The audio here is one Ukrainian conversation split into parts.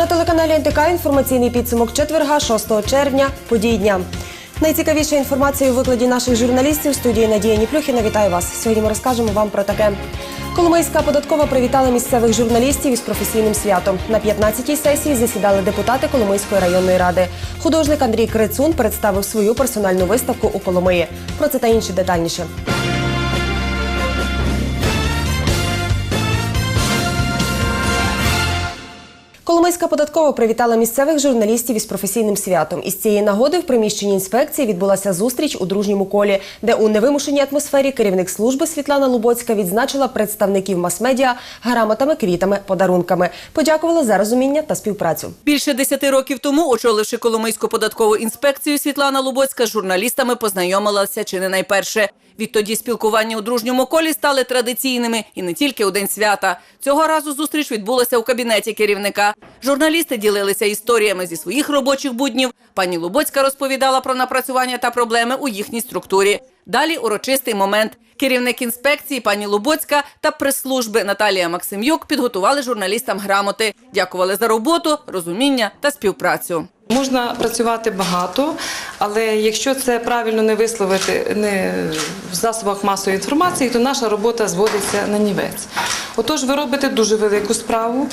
На телеканалі НТК інформаційний підсумок четверга, 6 червня. Події дня. Найцікавіша інформація у викладі наших журналістів студії Надія Ніплюхіна. Вітаю вас. Сьогодні ми розкажемо вам про таке. Коломийська податкова привітала місцевих журналістів із професійним святом. На 15-й сесії засідали депутати Коломийської районної ради. Художник Андрій Крицун представив свою персональну виставку у Коломиї. Про це та інше детальніше. Коломийська податкова привітала місцевих журналістів із професійним святом. Із цієї нагоди в приміщенні інспекції відбулася зустріч у дружньому колі, де у невимушеній атмосфері керівник служби Світлана Лубоцька відзначила представників мас-медіа грамотами, квітами, подарунками. Подякувала за розуміння та співпрацю. Більше десяти років тому, очоливши Коломийську податкову інспекцію, Світлана Лубоцька з журналістами познайомилася чи не найперше. Відтоді спілкування у дружньому колі стали традиційними і не тільки у день свята. Цього разу зустріч відбулася у кабінеті керівника. Журналісти ділилися історіями зі своїх робочих буднів. Пані Лубоцька розповідала про напрацювання та проблеми у їхній структурі. Далі урочистий момент. Керівник інспекції пані Лубоцька та прес-служби Наталія Максимюк підготували журналістам грамоти, дякували за роботу, розуміння та співпрацю. Можна працювати багато, але якщо це правильно не висловити не в засобах масової інформації, то наша робота зводиться на нівець. Отож, ви робите дуже велику справу.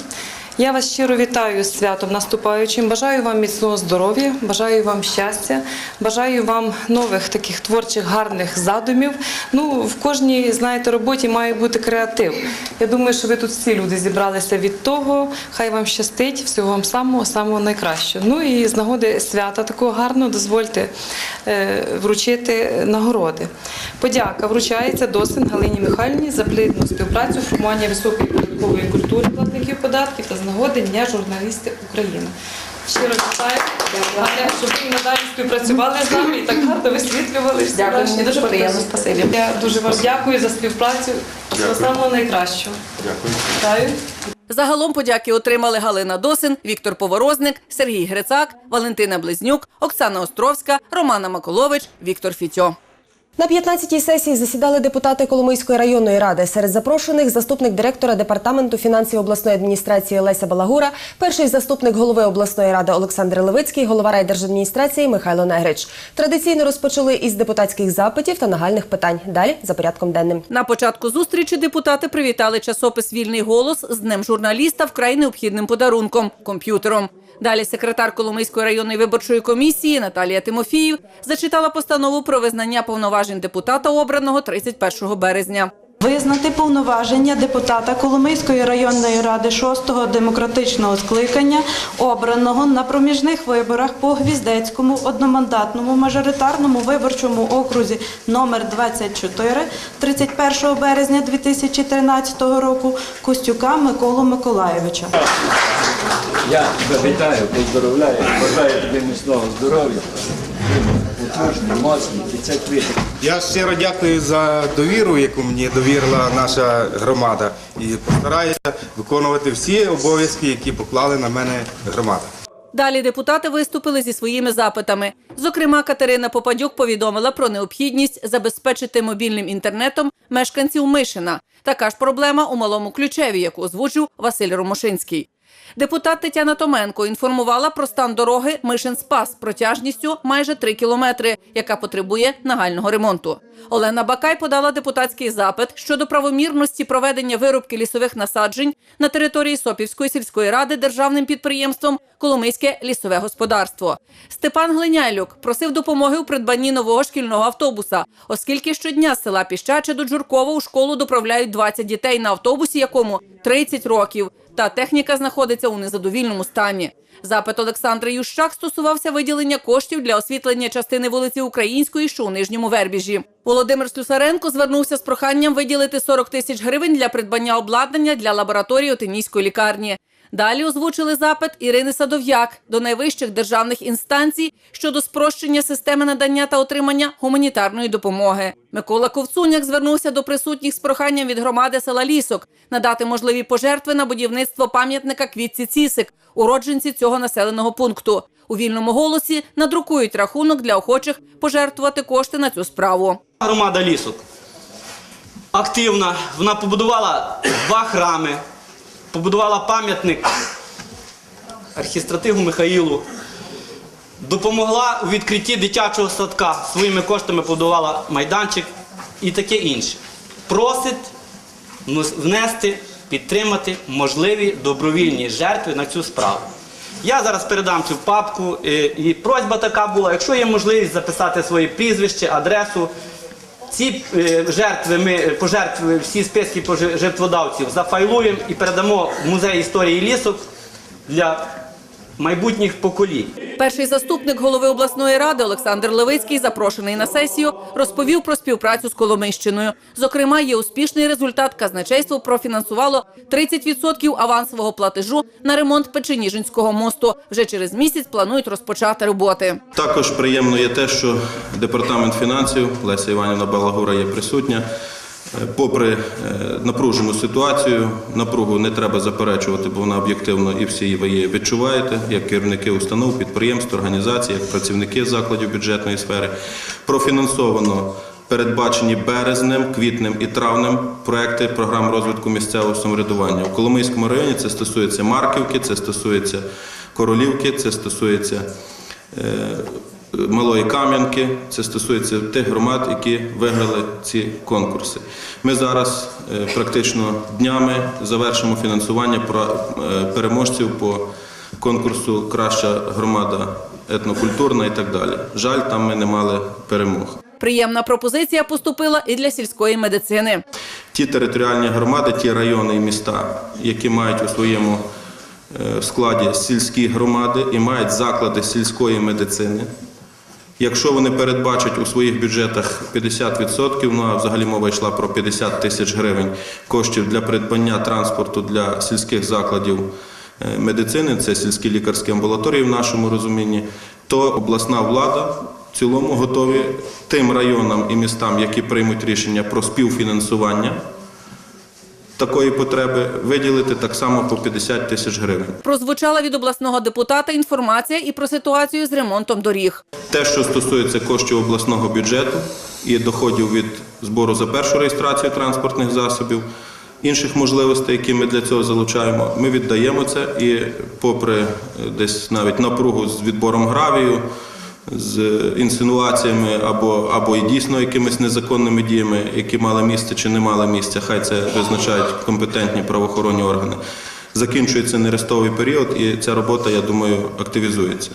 Я вас щиро вітаю з святом наступаючим. Бажаю вам міцного здоров'я, бажаю вам щастя, бажаю вам нових таких творчих гарних задумів. Ну, в кожній, знаєте, роботі має бути креатив. Я думаю, що ви тут всі люди зібралися від того. Хай вам щастить, всього вам самого самого найкращого. Ну і з нагоди свята такого гарного дозвольте е, вручити нагороди. Подяка вручається досин Галині Михайлівні за плідну співпрацю, формування високої податкової культури платників податків та з нагоди Дня журналістів України. Щиро вітаю, Галя, щоб ви надалі співпрацювали з нами і так гарно висвітлювали. всі Дякую, наші дуже приємно, спасибі. Я дуже вам дякую за співпрацю. Всього самого найкращого. Дякую. Вітаю. Загалом подяки отримали Галина Досин, Віктор Поворозник, Сергій Грицак, Валентина Близнюк, Оксана Островська, Романа Маколович, Віктор Фітьо. На 15-й сесії засідали депутати Коломийської районної ради. Серед запрошених заступник директора департаменту фінансів обласної адміністрації Леся Балагура, перший заступник голови обласної ради Олександр Левицький, голова райдержадміністрації Михайло Негрич. Традиційно розпочали із депутатських запитів та нагальних питань. Далі за порядком денним. На початку зустрічі депутати привітали часопис Вільний голос з днем журналіста вкрай необхідним подарунком комп'ютером. Далі секретар Коломийської районної виборчої комісії Наталія Тимофіїв зачитала постанову про визнання повноважень депутата обраного 31 березня. Визнати повноваження депутата Коломийської районної ради 6-го демократичного скликання, обраного на проміжних виборах по Гвіздецькому одномандатному мажоритарному виборчому окрузі номер 24 31 березня 2013 року Костюка Миколу Миколаєвича. Я вітаю, поздоровляю, бажаю тобі міцного здоров'я, потужний, моцний, і це квіти. Я щиро дякую за довіру, яку мені довірила наша громада, і постараюся виконувати всі обов'язки, які поклали на мене громада. Далі депутати виступили зі своїми запитами. Зокрема, Катерина Попадюк повідомила про необхідність забезпечити мобільним інтернетом мешканців Мишина. Така ж проблема у малому ключеві, яку озвучив Василь Ромошинський. Депутат Тетяна Томенко інформувала про стан дороги Мишин-Спас протяжністю майже 3 кілометри, яка потребує нагального ремонту. Олена Бакай подала депутатський запит щодо правомірності проведення вирубки лісових насаджень на території Сопівської сільської ради державним підприємством Коломийське лісове господарство. Степан Глиняйлюк просив допомоги у придбанні нового шкільного автобуса, оскільки щодня з села Піщаче до Джуркова у школу доправляють 20 дітей на автобусі, якому 30 років. Та техніка знаходиться у незадовільному стані. Запит Олександра Ющак стосувався виділення коштів для освітлення частини вулиці Української, що у нижньому вербіжі. Володимир Слюсаренко звернувся з проханням виділити 40 тисяч гривень для придбання обладнання для лабораторії Отинійської лікарні. Далі озвучили запит Ірини Садов'як до найвищих державних інстанцій щодо спрощення системи надання та отримання гуманітарної допомоги. Микола Ковцуняк звернувся до присутніх з проханням від громади села Лісок надати можливі пожертви на будівництво пам'ятника Квітці Цісик, уродженці цього населеного пункту. У вільному голосі надрукують рахунок для охочих пожертвувати кошти на цю справу. Громада лісок активна. Вона побудувала два храми, побудувала пам'ятник архістратигу Михаїлу. Допомогла у відкритті дитячого садка, своїми коштами побудувала майданчик і таке інше. Просить внести, підтримати можливі добровільні жертви на цю справу. Я зараз передам цю папку, е, і просьба така була, якщо є можливість записати своє прізвище, адресу. Ці е, жертви ми е, пожертви, всі списки жертводавців зафайлуємо і передамо в музей історії лісу для майбутніх поколінь. Перший заступник голови обласної ради Олександр Левицький, запрошений на сесію, розповів про співпрацю з Коломийщиною. Зокрема, є успішний результат. Казначейство профінансувало 30% авансового платежу на ремонт Печеніжинського мосту. Вже через місяць планують розпочати роботи. Також приємно є те, що департамент фінансів Леся Іванівна Балагура є присутня. Е, Попри е, напружену ситуацію, напругу не треба заперечувати, бо вона об'єктивно і всі ви її відчуваєте, як керівники установ, підприємств, організацій, як працівники закладів бюджетної сфери. Профінансовано передбачені березнем, квітнем і травнем проекти програм розвитку місцевого самоврядування. У Коломийському районі це стосується Марківки, це стосується Королівки, це стосується е, Малої Кам'янки, це стосується тих громад, які виграли ці конкурси. Ми зараз е, практично днями завершимо фінансування е, переможців по конкурсу Краща громада етнокультурна і так далі. Жаль, там ми не мали перемог. Приємна пропозиція поступила і для сільської медицини. Ті територіальні громади, ті райони і міста, які мають у своєму е, складі сільські громади і мають заклади сільської медицини. Якщо вони передбачать у своїх бюджетах 50%, ну а взагалі мова йшла про 50 тисяч гривень коштів для придбання транспорту для сільських закладів е, медицини, це сільські лікарські амбулаторії в нашому розумінні, то обласна влада в цілому готові тим районам і містам, які приймуть рішення про співфінансування такої потреби, виділити так само по 50 тисяч гривень. Прозвучала від обласного депутата інформація і про ситуацію з ремонтом доріг. Те, що стосується коштів обласного бюджету і доходів від збору за першу реєстрацію транспортних засобів, інших можливостей, які ми для цього залучаємо, ми віддаємо це і, попри е, десь навіть напругу з відбором гравію, з інсинуаціями або, або і дійсно якимись незаконними діями, які мали місце чи не мали місця, хай це визначають компетентні правоохоронні органи. Закінчується нерестовий період, і ця робота, я думаю, активізується.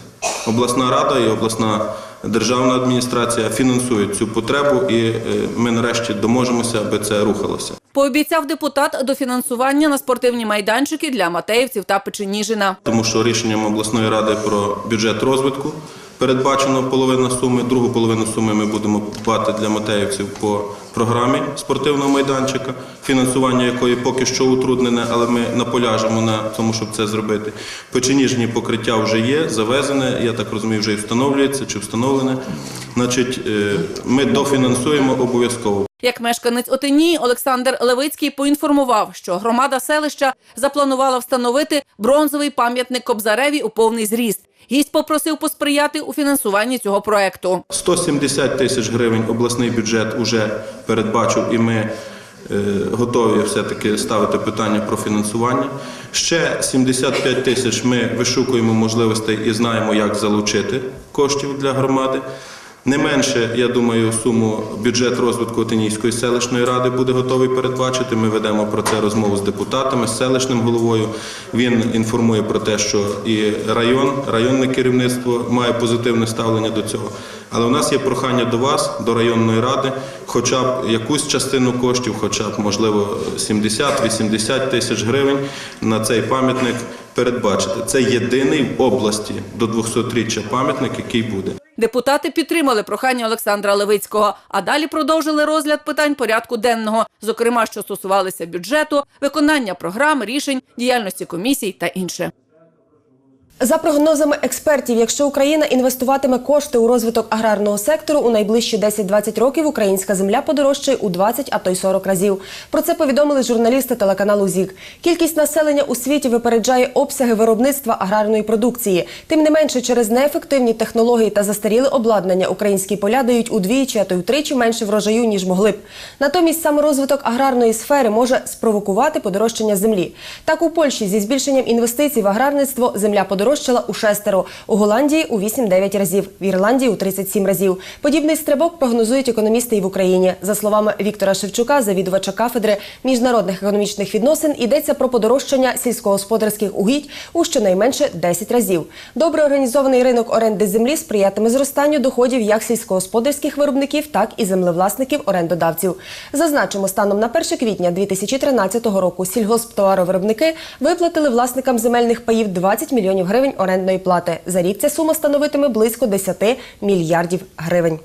Обласна рада і обласна державна адміністрація фінансують цю потребу, і е, ми нарешті доможемося, аби це рухалося. Пообіцяв депутат дофінансування на спортивні майданчики для матеївців та Печеніжина. тому що рішенням обласної ради про бюджет розвитку передбачено половина суми. Другу половину суми ми будемо дбати для матеївців по програмі спортивного майданчика, фінансування якої поки що утруднене, але ми наполяжемо на тому, щоб це зробити. Печеніжні покриття вже є, завезене, я так розумію, вже і встановлюється чи встановлене. Значить, е, ми дофінансуємо обов'язково. Як мешканець Отинії Олександр Левицький поінформував, що громада селища запланувала встановити бронзовий пам'ятник Кобзареві у повний зріст. Гість попросив посприяти у фінансуванні цього проекту. 170 тисяч гривень обласний бюджет вже передбачив, і ми е, готові все-таки ставити питання про фінансування. Ще 75 тисяч ми вишукуємо можливостей і знаємо, як залучити коштів для громади. Не менше, я думаю, суму бюджет розвитку Отинійської селищної ради буде готовий передбачити. Ми ведемо про це розмову з депутатами, з селищним головою. Він інформує про те, що і район, районне керівництво має позитивне ставлення до цього. Але у нас є прохання до вас, до районної ради, хоча б якусь частину коштів, хоча б можливо 70-80 тисяч гривень на цей пам'ятник передбачити. Це єдиний в області до 200-річчя пам'ятник, який буде. Депутати підтримали прохання Олександра Левицького, а далі продовжили розгляд питань порядку денного, зокрема, що стосувалися бюджету, виконання програм, рішень, діяльності комісій та інше. За прогнозами експертів, якщо Україна інвестуватиме кошти у розвиток аграрного сектору, у найближчі 10-20 років українська земля подорожчає у 20, а то й 40 разів. Про це повідомили журналісти телеканалу ЗІК. Кількість населення у світі випереджає обсяги виробництва аграрної продукції. Тим не менше, через неефективні технології та застаріле обладнання українські поля дають удвічі, а то й втричі менше врожаю ніж могли б. Натомість саме розвиток аграрної сфери може спровокувати подорожчання землі. Так у Польщі зі збільшенням інвестицій в аграрництво земля подорожчає подорожчала у шестеро. У Голландії у 8-9 разів, в Ірландії у 37 разів. Подібний стрибок прогнозують економісти і в Україні. За словами Віктора Шевчука, завідувача кафедри міжнародних економічних відносин, йдеться про подорожчання сільськогосподарських угідь у щонайменше 10 разів. Добре організований ринок оренди землі сприятиме зростанню доходів як сільськогосподарських виробників, так і землевласників орендодавців. Зазначимо, станом на 1 квітня 2013 року сільгосптоваровиробники виплатили власникам земельних паїв 20 мільйонів гривень орендної плати. За рік ця сума становитиме близько 10 мільярдів гривень.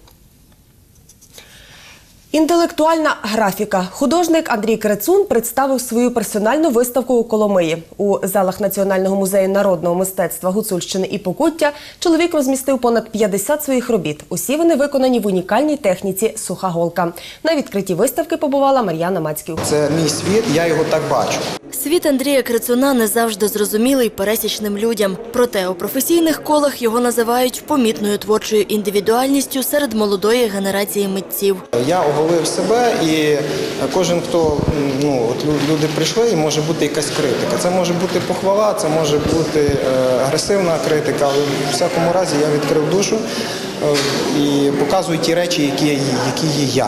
Інтелектуальна графіка. Художник Андрій Крецун представив свою персональну виставку у Коломиї. У залах Національного музею народного мистецтва Гуцульщини і Покуття чоловік розмістив понад 50 своїх робіт. Усі вони виконані в унікальній техніці суха голка. На відкритті виставки побувала Мар'яна Мацьків. Це мій світ, я його так бачу. Світ Андрія Крицуна не завжди зрозумілий пересічним людям. Проте у професійних колах його називають помітною творчою індивідуальністю серед молодої генерації митців. Я оголив себе, і кожен, хто ну от люди прийшли, і може бути якась критика. Це може бути похвала, це може бути е, агресивна критика, але в всякому разі я відкрив душу е, і показую ті речі, які, які є я.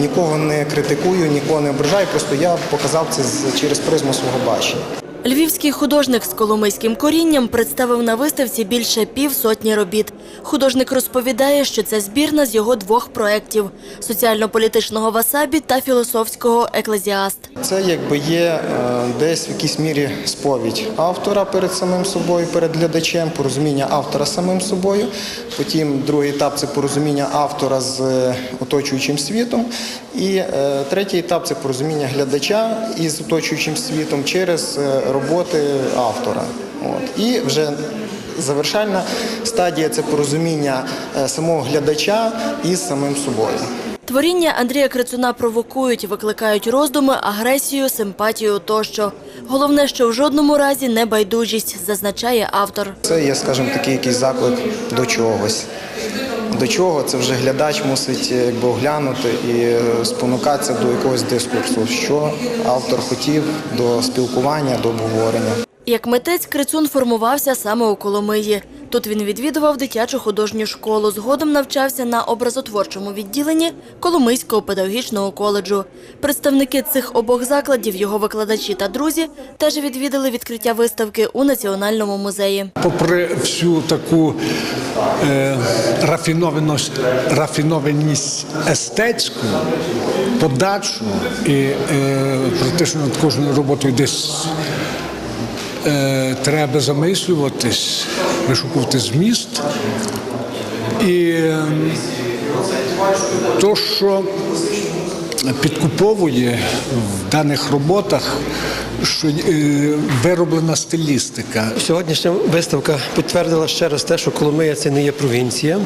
Нікого не критикую, нікого не ображаю, просто я показав це через призму свого бачення. Львівський художник з коломийським корінням представив на виставці більше півсотні робіт. Художник розповідає, що це збірна з його двох проєктів – соціально-політичного васабі та філософського еклезіаст. Це якби є е, десь в якійсь мірі сповідь автора перед самим собою, перед глядачем, порозуміння автора самим собою. Потім другий етап це порозуміння автора з е, оточуючим світом. І е, третій етап це порозуміння глядача із оточуючим світом через роботи автора. От. І вже завершальна стадія це порозуміння е, самого глядача із самим собою. Творіння Андрія Крицуна провокують, викликають роздуми, агресію, симпатію тощо. Головне, що в жодному разі не байдужість, зазначає автор. Це є, скажімо, такий якийсь заклик до чогось. До чого це вже глядач мусить е, якби оглянути і е, спонукатися до якогось дискурсу, що автор хотів до спілкування, до обговорення. Як митець Крицун формувався саме у Коломиї. Тут він відвідував дитячу художню школу. Згодом навчався на образотворчому відділенні Коломийського педагогічного коледжу. Представники цих обох закладів, його викладачі та друзі, теж відвідали відкриття виставки у Національному музеї. попри всю таку е, рафінованість, рафінованість естетську, подачу і е, практично над кожною роботою десь е, треба замислюватись, вишукувати зміст. І е, то, що підкуповує в даних роботах, що е, вироблена стилістика, Сьогоднішня виставка підтвердила ще раз те, що Коломия це не є провінція.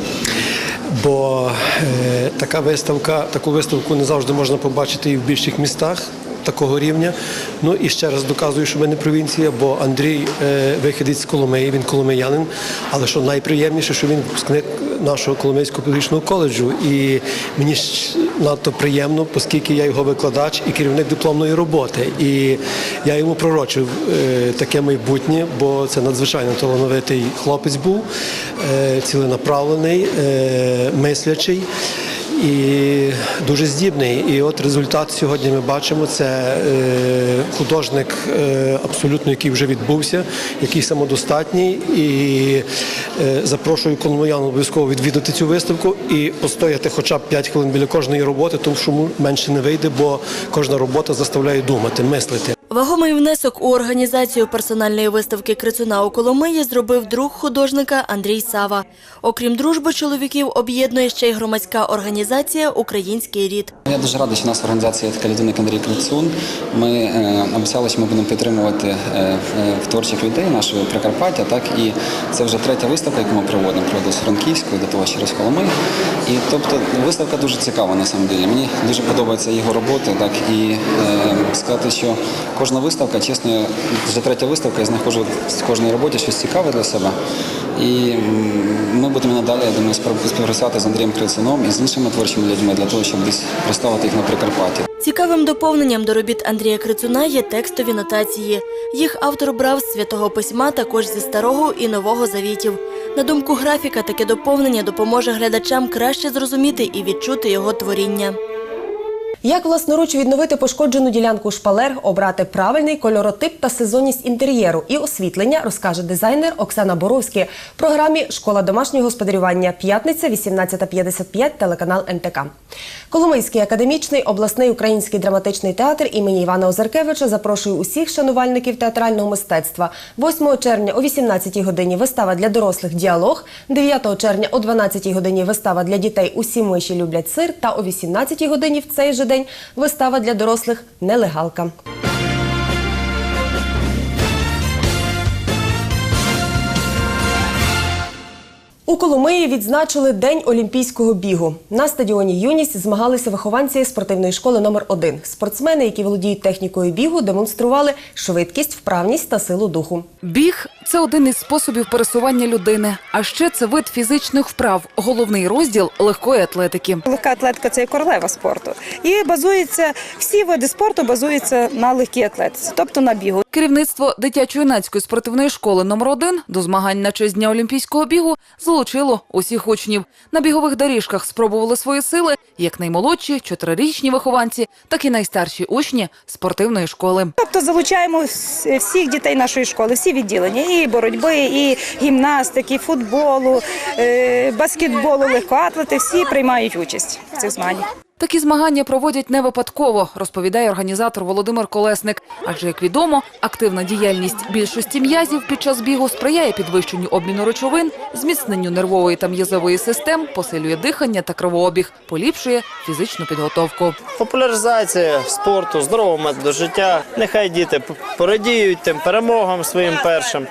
Бо е, така виставка, таку виставку не завжди можна побачити і в більших містах такого рівня. Ну і ще раз доказую, що ми не провінція, бо Андрій е, виходить з Коломиї, він коломиянин. Але що найприємніше, що він випускник нашого Коломийського педагогічного коледжу. І мені надто приємно, оскільки я його викладач і керівник дипломної роботи. І я йому пророчив е, таке майбутнє, бо це надзвичайно талановитий хлопець був, е, ціленаправлений, мислячий. І дуже здібний. І от результат сьогодні ми бачимо. Це е, художник, е, абсолютно який вже відбувся, який самодостатній. І е, запрошую коломиян обов'язково відвідати цю виставку і постояти хоча б 5 хвилин біля кожної роботи, тому що менше не вийде, бо кожна робота заставляє думати, мислити. Вагомий внесок у організацію персональної виставки Крицуна у Коломиї зробив друг художника Андрій Сава. Окрім дружби чоловіків, об'єднує ще й громадська організація Український рід. Я дуже радий, що у нас є така людина, як Андрій Крицун. Ми е, обіцяли, що ми будемо підтримувати е, е, творчих людей нашого Прикарпаття. Так і це вже третя виставка, яку ми проводимо. Проводили з Франківською, до того через Коломий. І тобто виставка дуже цікава на самом деле. Мені дуже подобаються його роботи. Так і сказати, що кожна виставка, чесно, вже третя виставка, я знаходжу з кожної роботи щось цікаве для себе. І ми будемо надалі, я думаю, співпрацювати з Андрієм Крицуном і з іншими творчими людьми для того, щоб десь представити їх на Прикарпатті. Цікавим доповненням до робіт Андрія Крицуна є текстові нотації. Їх автор брав з святого письма також зі старого і нового завітів. На думку графіка, таке доповнення допоможе глядачам краще зрозуміти і відчути його творіння. Як власноруч відновити пошкоджену ділянку шпалер, обрати правильний кольоротип та сезонність інтер'єру і освітлення, розкаже дизайнер Оксана Боровський в програмі Школа домашнього господарювання. П'ятниця, 18.55, телеканал МТК. Коломийський академічний обласний український драматичний театр імені Івана Озаркевича запрошує усіх шанувальників театрального мистецтва. 8 червня о 18 годині вистава для дорослих діалог, 9 червня о 12 годині вистава для дітей Усі миші люблять сир та о 18 годині в цей же день вистава для дорослих Нелегалка. У Коломиї відзначили День олімпійського бігу. На стадіоні Юність змагалися вихованці спортивної школи номер 1 Спортсмени, які володіють технікою бігу, демонстрували швидкість, вправність та силу духу. Біг це один із способів пересування людини. А ще це вид фізичних вправ, головний розділ легкої атлетики. Легка атлетика це і королева спорту. І базується всі види спорту базуються на легкій атлетиці, тобто на бігу. Керівництво дитячо-юнацької спортивної школи номер 1 до змагань на честь дня олімпійського бігу залучило усіх учнів. На бігових доріжках спробували свої сили як наймолодші, чотирирічні вихованці, так і найстарші учні спортивної школи. Тобто залучаємо всіх дітей нашої школи, всі відділення і боротьби, і гімнастики, футболу, е, баскетболу, легкоатлети. Всі приймають участь в цих змаганнях. Такі змагання проводять не випадково, розповідає організатор Володимир Колесник. Адже, як відомо, активна діяльність більшості м'язів під час бігу сприяє підвищенню обміну речовин, зміцненню нервової та м'язової систем, посилює дихання та кровообіг, поліпшує фізичну підготовку. Популяризація спорту, здорового методу життя. Нехай діти порадіють тим перемогам своїм першим,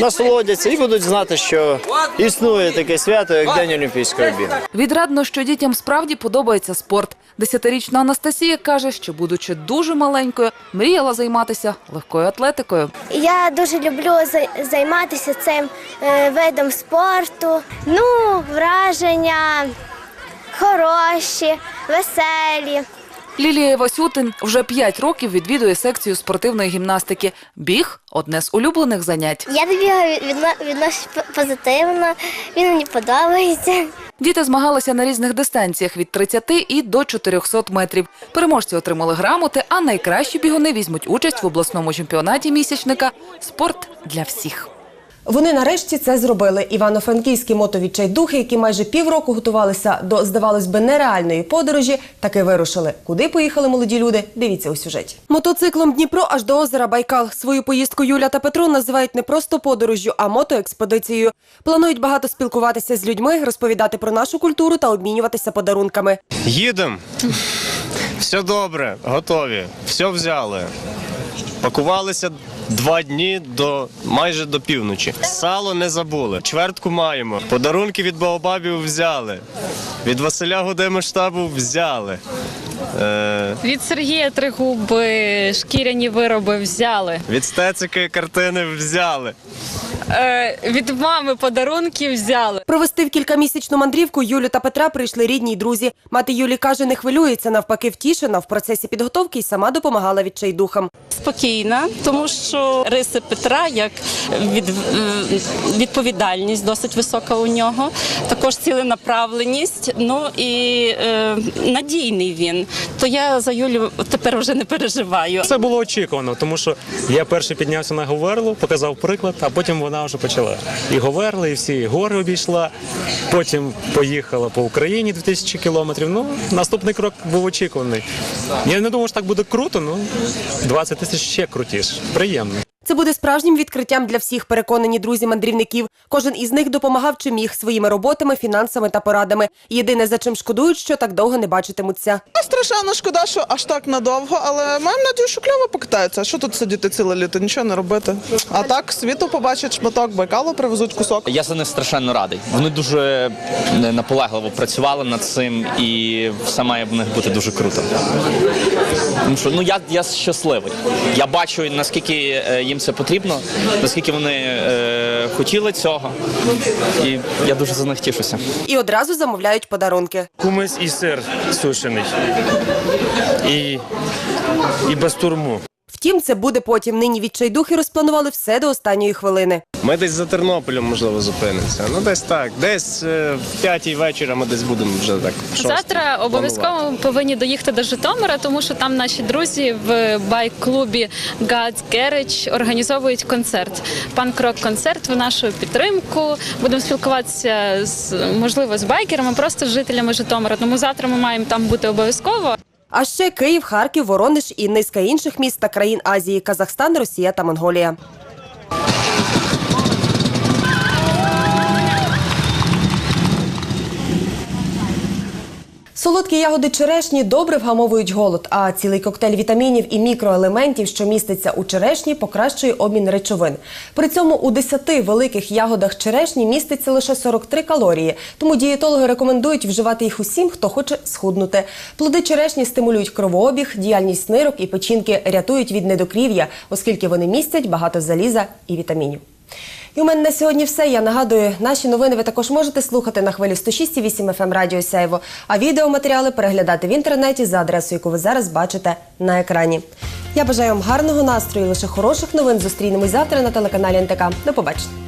насолодяться і будуть знати, що існує таке свято, як День Олімпійського бігу. Відрадно, що дітям справді подобається спорт. Десятирічна Анастасія каже, що, будучи дуже маленькою, мріяла займатися легкою атлетикою. Я дуже люблю зай- займатися цим е, видом спорту. Ну, враження хороші, веселі. Лілія Васютин вже п'ять років відвідує секцію спортивної гімнастики. Біг одне з улюблених занять. Я до бігу відно- відношусь позитивно, він мені подобається. Діти змагалися на різних дистанціях від 30 і до 400 метрів. Переможці отримали грамоти, а найкращі бігуни візьмуть участь в обласному чемпіонаті місячника Спорт для всіх. Вони нарешті це зробили. Івано-франківські мотовідчайдухи, які майже півроку готувалися до, здавалось би, нереальної подорожі, таки вирушили. Куди поїхали молоді люди? Дивіться у сюжеті. Мотоциклом Дніпро аж до озера Байкал. Свою поїздку Юля та Петро називають не просто подорожжю, а мотоекспедицією. Планують багато спілкуватися з людьми, розповідати про нашу культуру та обмінюватися подарунками. Їдемо. Все добре, готові. Все взяли. Пакувалися два дні до майже до півночі. Сало не забули. Чвертку маємо. Подарунки від Баобабів взяли. Від Василя Гудемштабу взяли. Е, Від Сергія Тригуби шкіряні вироби взяли. від Стецики картини взяли. Е, від мами подарунки взяли. Провести в кількамісячну мандрівку Юлю та Петра прийшли рідні й друзі. Мати Юлі каже, не хвилюється, навпаки, втішена в процесі підготовки й сама допомагала відчайдухам. Спокійна, тому що риси Петра як від, відповідальність досить висока у нього, також ціленаправленість, ну і е, надійний він. То я за Юлю тепер вже не переживаю. Це було очікувано, тому що я перший піднявся на Говерлу, показав приклад, а потім вона вже почала. І Говерла, і всі гори обійшла. Потім поїхала по Україні 2000 кілометрів. Ну, наступний крок був очікуваний. Я не думав, що так буде круто, ну 20 тисяч ще крутіше. Приємно. Це буде справжнім відкриттям для всіх, переконані друзі мандрівників. Кожен із них допомагав чим міг своїми роботами, фінансами та порадами. Єдине, за чим шкодують, що так довго не бачитимуться. Страшенно шкода, що аж так надовго, але маємо надію, що кльово покатаються. Що тут сидіти ціле літо, нічого не робити. А так світу побачать шматок Байкалу, привезуть кусок. Я за них страшенно радий. Вони дуже е, наполегливо працювали над цим, і все має в них бути дуже круто. Тому що ну я, я щасливий. Я бачу наскільки е, їм їм це потрібно, наскільки вони е, хотіли цього. І я дуже за них тішуся. І одразу замовляють подарунки. Кумис і сир сушений. І, і бастурму. Втім, це буде потім. Нині відчайдухи розпланували все до останньої хвилини. Ми десь за Тернополем, можливо, зупинимося. Ну, десь так. Десь е, в п'ятій вечора ми десь будемо вже так. Завтра обов'язково повинні доїхати до Житомира, тому що там наші друзі в байк-клубі God's Garage організовують концерт. Панк-рок концерт в нашу підтримку. Будемо спілкуватися з можливо з байкерами, просто з жителями Житомира. Тому завтра ми маємо там бути обов'язково. А ще Київ, Харків, Воронеж і низка інших міст та країн Азії, Казахстан, Росія та Монголія. Солодкі ягоди черешні добре вгамовують голод, а цілий коктейль вітамінів і мікроелементів, що міститься у черешні, покращує обмін речовин. При цьому у 10 великих ягодах черешні міститься лише 43 калорії, тому дієтологи рекомендують вживати їх усім, хто хоче схуднути. Плоди черешні стимулюють кровообіг, діяльність нирок і печінки рятують від недокрів'я, оскільки вони містять багато заліза і вітамінів. І у мене на сьогодні все. Я нагадую, наші новини ви також можете слухати на хвилі 106,8 FM Радіо Сяйво, а відеоматеріали переглядати в інтернеті за адресою, яку ви зараз бачите на екрані. Я бажаю вам гарного настрою, лише хороших новин. Зустрінемось завтра на телеканалі НТК. До побачення.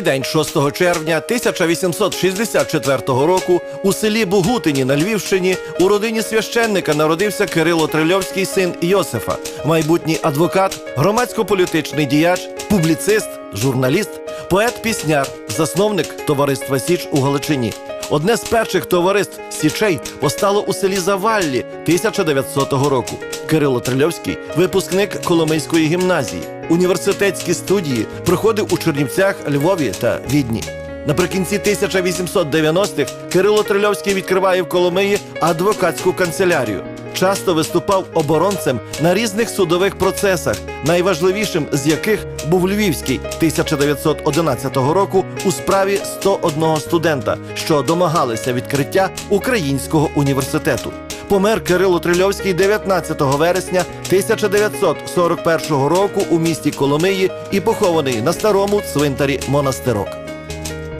Цей день, 6 червня 1864 року, у селі Бугутині на Львівщині у родині священника народився Кирило Трильовський син Йосифа, майбутній адвокат, громадсько-політичний діяч, публіцист, журналіст, поет-пісняр, засновник товариства Січ у Галичині. Одне з перших товариств Січей постало у селі Заваллі 1900 року. Кирило Трильовський випускник Коломийської гімназії. Університетські студії проходив у Чернівцях, Львові та Відні. Наприкінці 1890-х Кирило Трильовський відкриває в Коломиї адвокатську канцелярію. Часто виступав оборонцем на різних судових процесах, найважливішим з яких був Львівський 1911 року у справі 101 студента, що домагалися відкриття Українського університету. Помер Кирило Трильовський 19 вересня 1941 року у місті Коломиї і похований на старому цвинтарі монастирок.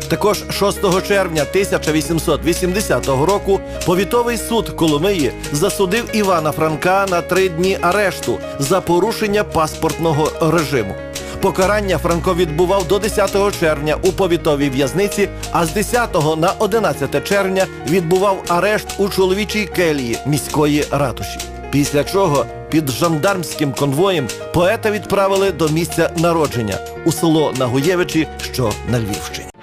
Також 6 червня 1880 року повітовий суд Коломиї засудив Івана Франка на три дні арешту за порушення паспортного режиму. Покарання Франко відбував до 10 червня у повітовій в'язниці, а з 10 на 11 червня відбував арешт у чоловічій келії міської ратуші. Після чого під жандармським конвоєм поета відправили до місця народження у село Нагуєвичі, що на Львівщині.